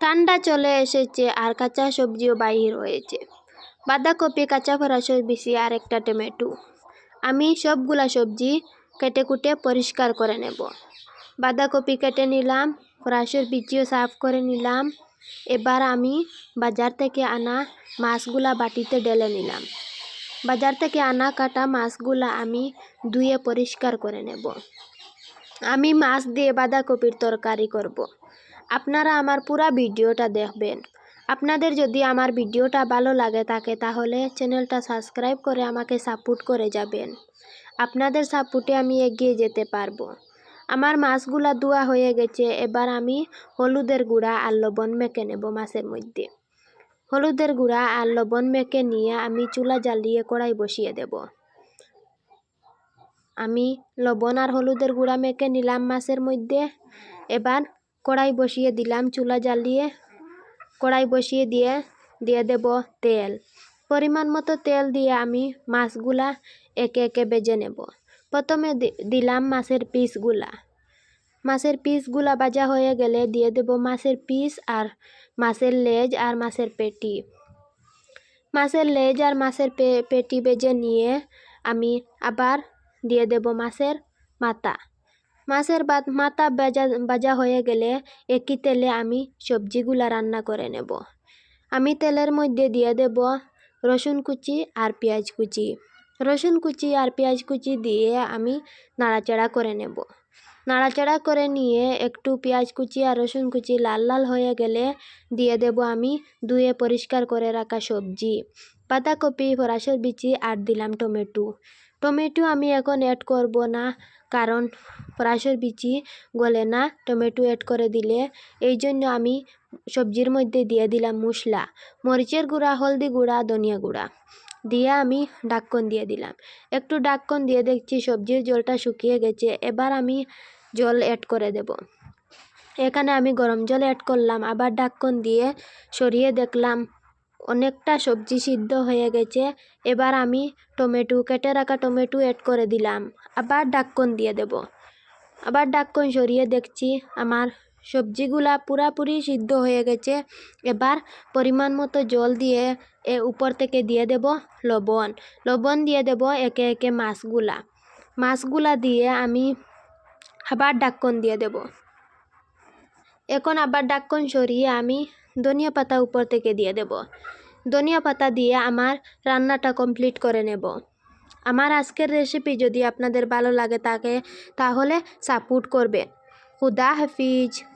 ঠান্ডা চলে এসেছে আর কাঁচা সবজিও বাহির হয়েছে। বাঁধাকপি, কাঁচা ফরাসর বেশি আর একটা টমেটো। আমি সবগুলা সবজি কেটে কুটে পরিষ্কার করে নেব। বাঁধাকপি কেটে নিলাম ফরাসর বিচিও সাফ করে নিলাম। এবার আমি বাজার থেকে আনা মাছগুলা বাটিতে ঢেলে নিলাম। বাজার থেকে আনা কাটা মাছগুলা আমি ধুয়ে পরিষ্কার করে নেব। আমি মাছ দিয়ে বাঁধাকপির তরকারি করব। আপনারা আমার পুরা ভিডিওটা দেখবেন। আপনাদের যদি আমার ভিডিওটা ভালো লাগে থাকে, তাহলে চ্যানেলটা সাবস্ক্রাইব করে আমাকে সাপোর্ট করে যাবেন। আপনাদের সাপোর্টে আমি এগিয়ে যেতে পারব। আমার মাছগুলা ধোয়া হয়ে গেছে, এবার আমি হলুদের গুঁড়া আর লবণ মেখে নেব মাছের মধ্যে। হলুদের গুঁড়া আর লবণ মেখে নিয়ে আমি চুলা জ্বালিয়ে কড়াই বসিয়ে দেব। আমি লবণ আর হলুদের গুঁড়া মেখে নিলাম মাছের মধ্যে। এবার কড়াই বসিয়ে দিলাম চুলা জ্বালিয়ে। কড়াই বসিয়ে দিয়ে দিয়ে দেব তেল। পরিমাণ মতো তেল দিয়ে আমি মাছগুলা একে একে বেজে নেব। প্রথমে দিলাম মাছের পিসগুলা। মাছের পিসগুলা ভাজা হয়ে গেলে দিয়ে দেব মাছের পিস আর মাছের লেজ আর মাছের পেটি। মাছের লেজ আর মাছের পেটি বেজে নিয়ে আমি আবার দিয়ে দেব মাছের মাথা। মাছের বাদ মাথা ভাজা ভাজা হয়ে গেলে একই তেলে আমি সবজিগুলা রান্না করে নেব। আমি তেলের মধ্যে দিয়ে দেব রসুন কুচি আর পেঁয়াজ কুচি। রসুন কুচি আর পেঁয়াজ কুচি দিয়ে আমি নাড়াচাড়া করে নেব। নাড়াচাড়া করে নিয়ে একটু পেঁয়াজ কুচি আর রসুন কুচি লাল লাল হয়ে গেলে দিয়ে দেব আমি ধুয়ে পরিষ্কার করে রাখা সবজি। বাঁধাকপি ফরাসর বিচি আর দিলাম টমেটো। টমেটো আমি এখন অ্যাড করব না কারণ ফরাসর বিচি গলে না টমেটো অ্যাড করে দিলে, এই জন্য আমি সবজির মধ্যে দিয়ে দিলাম মশলা মরিচের গুঁড়া, হলদি গুঁড়া, ধনিয়া গুঁড়া। দিয়ে আমি ডাক্কন দিয়ে দিলাম। একটু ডাক্কন দিয়ে দেখছি সবজির জলটা শুকিয়ে গেছে, এবার আমি জল অ্যাড করে দেব। এখানে আমি গরম জল অ্যাড করলাম, আবার ডাক্কন দিয়ে সরিয়ে দেখলাম অনেকটা সবজি সিদ্ধ হয়ে গেছে। এবার আমি টমেটো, কেটে রাখা টমেটো অ্যাড করে দিলাম। আবার ডাক্কন দিয়ে দেব। আবার ডাক্কন সরিয়ে দেখছি আমার সবজিগুলা পুরাপুরি সিদ্ধ হয়ে গেছে। এবার পরিমাণ মতো জল দিয়ে এ উপর থেকে দিয়ে দেব লবণ। লবণ দিয়ে দেব একে একে মাছগুলা। মাছগুলা দিয়ে আমি আবার ডাক্কন দিয়ে দেব। এখন আবার ডাক্কন সরিয়ে আমি ধনিয়া পাতা উপর থেকে দিয়ে দেব। ধনিয়া পাতা দিয়ে আমার রান্নাটা কমপ্লিট করে নেব। আমার আজকের রেসিপি যদি আপনাদের ভালো লাগে তাকে তাহলে সাপোর্ট করবে খুদা হাফিজ।